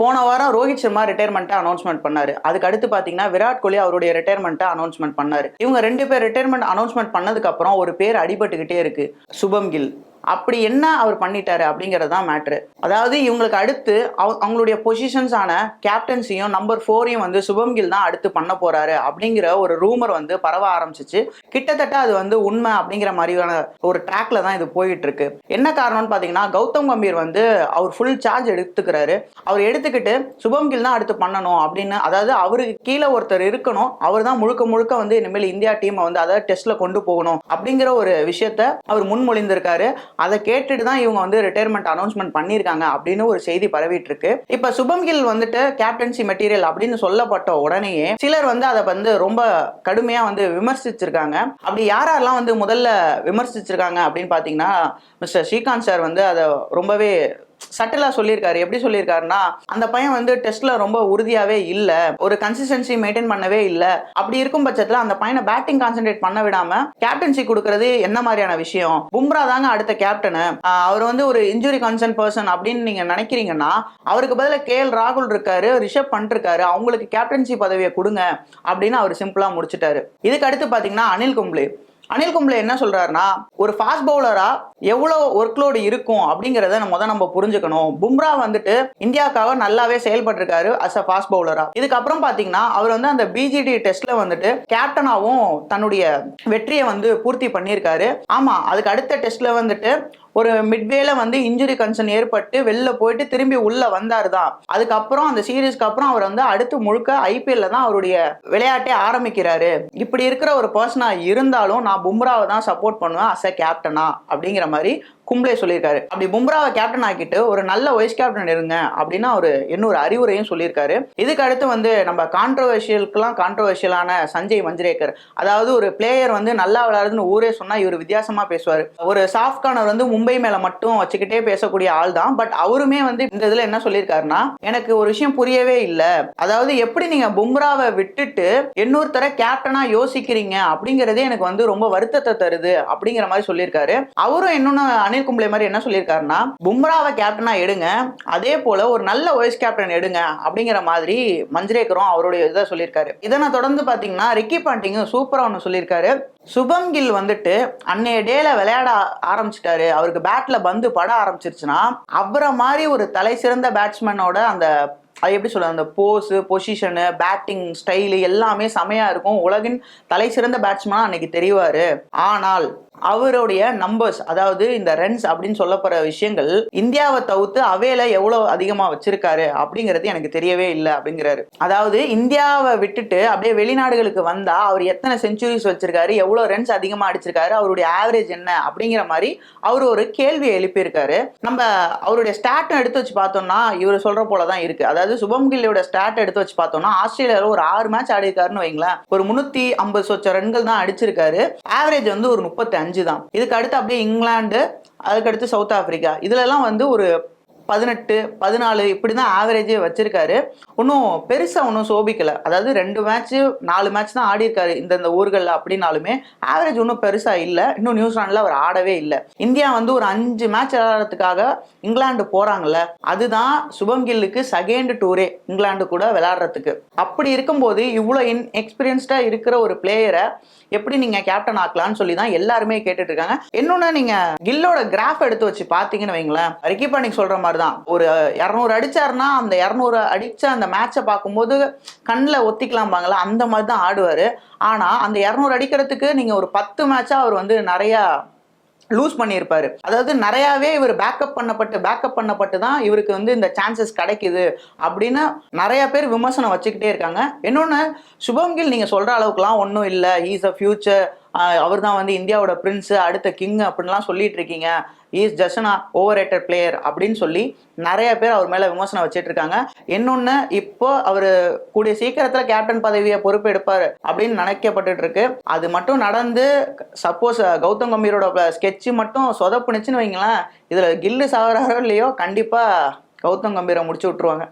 போன வாரம் ரோஹித் சர்மா ரிட்டையர்மெண்ட்டை அனௌன்ஸ்மெண்ட் பண்ணாரு. அதுக்கு அடுத்து பாத்தீங்கன்னா விராட் கோலி அவருடைய ரிட்டையர்மெண்ட்டை அனௌன்ஸ்மெண்ட் பண்ணாரு. இவங்க ரெண்டு பேர் ரிட்டையர்மெண்ட் அனௌன்ஸ்மெண்ட் பண்ணதுக்கு அப்புறம் ஒரு பேர் அடிபட்டுக்கிட்டே இருக்கு. சுபம் கில். அப்படி என்ன அவர் பண்ணிட்டாரு அப்படிங்கிறது தான் மேட்ரு அதாவது இவங்களுக்கு அடுத்து அவ- அவங்களுடைய பொசிஷன்ஸான கேப்டன்சியும் நம்பர் ஃபோரையும் வந்து சுபம் கில் தான் அடுத்து பண்ண போறாரு அப்படிங்கிற ஒரு ரூமர் வந்து பரவ ஆரம்பிச்சிச்சு. கிட்டத்தட்ட அது வந்து உண்மை அப்படிங்கிற மாதிரியான ஒரு ட்ராக்ல தான் இது போயிட்டு இருக்கு என்ன காரணம்னு பார்த்தீங்கன்னா கௌதம் கம்பீர் வந்து அவர் ஃபுல் சார்ஜ் எடுத்துக்கிறாரு. அவர் எடுத்துக்கிட்டு சுபம் கில் தான் அடுத்து பண்ணணும் அப்படின்னு அதாவது அவருக்கு கீழே ஒருத்தர் இருக்கணும் அவர் தான் முழுக்க முழுக்க வந்து இனிமேல் இந்தியா டீமை வந்து அதாவது டெஸ்ட்ல கொண்டு போகணும் அப்படிங்கிற ஒரு விஷயத்த அவர் முன்மொழிந்திருக்காரு. அதை கேட்டுட்டு தான் இவங்க வந்து ரிட்டையர்மெண்ட் அனௌன்ஸ்மெண்ட் பண்ணியிருக்காங்க அப்படின்னு ஒரு செய்தி பரவிட்டு இருக்கு இப்ப சுபம் கில் வந்துட்டு கேப்டன்சி மெட்டீரியல் அப்படின்னு சொல்லப்பட்ட உடனேயே சிலர் வந்து அதை வந்து ரொம்ப கடுமையா வந்து விமர்சிச்சிருக்காங்க. அப்படி யாரெல்லாம் வந்து முதல்ல விமர்சிச்சிருக்காங்க அப்படின்னு பாத்தீங்கன்னா மிஸ்டர் ஸ்ரீகாந்த் சார் வந்து அதை ரொம்பவே சட்டிலா சொல்லியிருக்காரு. எப்படி சொல்லியிருக்காருன்னா அந்த பையன் வந்து டெஸ்ட்ல ரொம்ப உறுதியாவே இல்ல. ஒரு கன்சிஸ்டன்சி மெயின்டைன் பண்ணவே இல்ல. அப்படி இருக்கும் பட்சத்துல அந்த பையனை பேட்டிங் கான்சென்ட்ரேட் பண்ண விடாம கேப்டன்சி கொடுக்கறது என்ன மாதிரியான விஷயம்? பும்ரா தாங்க அடுத்த கேப்டனு அவர் வந்து ஒரு இன்ஜுரி கன்சர்ன் பர்சன் அப்படின்னு நீங்க நினைக்கிறீங்கன்னா அவருக்கு பதிலாக கே எல் ராகுல் இருக்காரு ரிஷப் பண்ட் இருக்காரு. அவங்களுக்கு கேப்டன்சி பதவியை கொடுங்க அப்படின்னு அவர் சிம்பிளா முடிச்சிட்டாரு. இதுக்கு அடுத்து பாத்தீங்கன்னா அனில் கும்ப்ளே. அனில் கும்ப்ளே என்ன சொல்றாருன்னா ஒரு ஃபாஸ்ட் பவுலரா எவ்வளவு ஒர்க்லோடு இருக்கும் அப்படிங்கறத முத நம்ம புரிஞ்சுக்கணும். பும்ரா வந்துட்டு இந்தியாவுக்காக நல்லாவே செயல்பட்டிருக்காரு அஸ் அ ஃபாஸ்ட் பவுலரா இதுக்கப்புறம் பாத்தீங்கன்னா அவர் வந்து அந்த பிஜிடி டெஸ்ட்ல வந்துட்டு கேப்டனாவும் தன்னுடைய வெற்றியை வந்து பூர்த்தி பண்ணியிருக்காரு. ஆமா அதுக்கு அடுத்த டெஸ்ட்ல வந்துட்டு ஒரு மிட்வேல வந்து இன்ஜுரி கன்சர்ன் ஏற்பட்டு வெளில போயிட்டு திரும்பி உள்ள வந்தார் தான் அதுக்கப்புறம் அந்த சீரீஸ்க்கு அப்புறம் அவர் வந்து அடுத்து முழுக்க ஐபிஎல்ல தான் அவருடைய விளையாட்டே ஆரம்பிக்கிறாரு. இப்படி இருக்கிற ஒரு பர்சனா இருந்தாலும் நான் பும்ராவை தான் சப்போர்ட் பண்ணுவேன் அஸ் அ கேப்டனா அப்படிங்கிற மாதிரி கும்ப்ளே சொல்லியிருக்காரு. அப்படி பும்ராவை கேப்டன் ஆக்கிட்டு ஒரு நல்ல வைஸ் கேப்டன் இருங்க அப்படின்னு ஒரு இன்னொரு அறிவுரையும் சொல்லியிருக்காரு. இதுக்கு அடுத்து வந்து நம்ம கான்ட்ரவர்ஷியலுக்குலாம் கான்ட்ரவர்ஷியலான சஞ்சய் மஞ்சரேக்கர் அதாவது ஒரு பிளேயர் வந்து நல்லா விளையாடுதுன்னு ஊரே சொன்னா இவர் வித்தியாசமா பேசுவார். ஒரு சாஃப்ட் கார்னர் வந்து மும்பை மேல மட்டும் வச்சுக்கிட்டே பேசக்கூடிய ஆள் தான். பட் அவருமே வந்து இந்த இதுல என்ன சொல்லியிருக்காருன்னா எனக்கு ஒரு விஷயம் புரியவே இல்லை. அதாவது எப்படி நீங்க பும்ராவை விட்டுட்டு இன்னொருத்தர கேப்டனா யோசிக்கிறீங்க அப்படிங்கறதே எனக்கு வந்து ரொம்ப வருத்தத்தை தருது அப்படிங்கிற மாதிரி சொல்லியிருக்காரு. அவரும் இன்னொன்னு அனில் கும்ப்ளே மாதிரி என்ன சொல்லியிருக்காருன்னா பும்ராவை கேப்டனா எடுங்க அதே போல ஒரு நல்ல வைஸ் கேப்டன் எடுங்க அப்படிங்கிற மாதிரி மஞ்சரேக்கரும் அவருடைய இதை சொல்லியிருக்காரு. இதனை தொடர்ந்து பாத்தீங்கன்னா ரிக்கி பாண்டிங்கும் சூப்பரா ஒன்று சொல்லியிருக்காரு. சுபம் கில் வந்துட்டு அன்னைய டேல விளையாட ஆரம்பிச்சிட்டாரு. அவருக்கு பேட்ல பந்து பட ஆரம்பிச்சிருச்சுன்னா அவரை மாதிரி ஒரு தலை சிறந்த பேட்ஸ்மேனோட அந்த அது எப்படி சொல்ல அந்த போஸு பொசிஷனு பேட்டிங் ஸ்டைலு எல்லாமே செமையா இருக்கும். உலகின் தலை சிறந்த பேட்ஸ்மேனா அன்னைக்கு தெரிவாரு. ஆனால் அவருடைய நம்பர்ஸ் அதாவது இந்த ரன்ஸ் அப்படின்னு சொல்லப்படுற விஷயங்கள் இந்தியாவை தவிர்த்து அவையில எவ்வளவு அதிகமா வச்சிருக்காரு அப்படிங்கிறது எனக்கு தெரியவே இல்லை அப்படிங்கிறாரு. அதாவது இந்தியாவை விட்டுட்டு அப்படியே வெளிநாடுகளுக்கு வந்தா அவர் எத்தனை செஞ்சுரிஸ் வச்சிருக்காரு எவ்வளவு ரன்ஸ் அதிகமா அடிச்சிருக்காரு அவருடைய ஆவரேஜ் என்ன அப்படிங்கிற மாதிரி அவர் ஒரு கேள்வியை எழுப்பியிருக்காரு. நம்ம அவருடைய ஸ்டாட்டும் எடுத்து வச்சு பார்த்தோம்னா இவர் சொல்ற போல தான் இருக்கு. அதாவது சுபம் கில்லியோட ஸ்டாட் எடுத்து வச்சு பார்த்தோம்னா ஆஸ்திரேலியாவில் ஒரு ஆறு மேட்ச் ஆடி இருக்காருன்னு வைங்களேன். ஒரு முன்னூத்தி ஐம்பது சொச்ச ரன்கள் தான் அடிச்சிருக்காரு. ஆவரேஜ் வந்து ஒரு முப்பத்தி அஞ்சு தான் இதுக்கு அடுத்து அப்படியே இங்கிலாந்து அதுக்கடுத்து சவுத் ஆப்பிரிக்கா இதுலலாம் வந்து ஒரு பதினெட்டு பதினாலு இப்படி தான் ஆவரேஜே வச்சிருக்காரு. ஒன்றும் பெருசாக ஒன்றும் சோபிக்கல. அதாவது ரெண்டு மேட்ச்சு நாலு மேட்ச் தான் ஆடி இருக்காரு இந்தந்த ஊர்களில் அப்படின்னாலுமே ஆவரேஜ் ஒன்றும் பெருசாக இல்லை. இன்னும் நியூசிலாண்டில் அவர் ஆடவே இல்லை. இந்தியா வந்து ஒரு அஞ்சு மேட்ச் விளையாடுறதுக்காக இங்கிலாந்து போகிறாங்கல்ல அதுதான் சுபம் கில்லுக்கு செகண்ட் டூரே இங்கிலாந்து கூட விளையாடுறதுக்கு. அப்படி இருக்கும்போது இவ்வளோ இன் எக்ஸ்பீரியன்ஸ்டாக இருக்கிற ஒரு பிளேயரை எப்படி நீங்கள் கேப்டன் ஆக்கலாம்னு சொல்லி தான் எல்லாருமே கேட்டுட்டு இருக்காங்க. இன்னொன்று நீங்கள் கில்லோட கிராஃப் எடுத்து வச்சு பார்த்தீங்கன்னு வைங்களேன். ரிக்கி பாண்டிங் சொல்கிற மாதிரி தான். ஒரு இரநூறு அடிச்சாருன்னா அந்த இரநூறு அடிச்ச அந்த மேட்சை பார்க்கும்போது கண்ணில் ஒத்திக்கலாம்பாங்களா அந்த மாதிரி தான் ஆடுவார். ஆனால் அந்த இரநூறு அடிக்கிறதுக்கு நீங்கள் ஒரு பத்து மேட்சாக அவர் வந்து நிறையா லூஸ் பண்ணியிருப்பாரு. அதாவது நிறையாவே இவர் பேக்கப் பண்ணப்பட்டு பேக்கப் பண்ணப்பட்டு தான் இவருக்கு வந்து இந்த சான்சஸ் கிடைக்குது அப்படின்னு நிறைய பேர் விமர்சனம் வச்சுக்கிட்டே இருக்காங்க. இன்னொன்று சுபம் கில் நீங்கள் சொல்கிற அளவுக்குலாம் ஒன்றும் இல்லை. ஈஸ் அ ஃபியூச்சர் அவர் தான் வந்து இந்தியாவோட பிரின்ஸு அடுத்த கிங் அப்படின்லாம் சொல்லிட்டு இருக்கீங்க. Is just overrated player அப்படின்னு சொல்லி நிறைய பேர் அவர் மேலே விமர்சனம் வச்சுட்டு இருக்காங்க இன்னொன்று இப்போ அவர் கூடிய சீக்கிரத்தில் கேப்டன் பதவியை பொறுப்பெடுப்பார் அப்படின்னு நினைக்கப்பட்டு இருக்கு அது மட்டும் நடந்து சப்போஸ் கௌதம் கம்பீரோட ஸ்கெட்சு மட்டும் சொதப்புனுச்சுன்னு வைங்களேன் இதில் கில்லு சாகிறாரோ இல்லையோ கண்டிப்பாக கௌதம் கம்பீரை முடிச்சு விட்ருவாங்க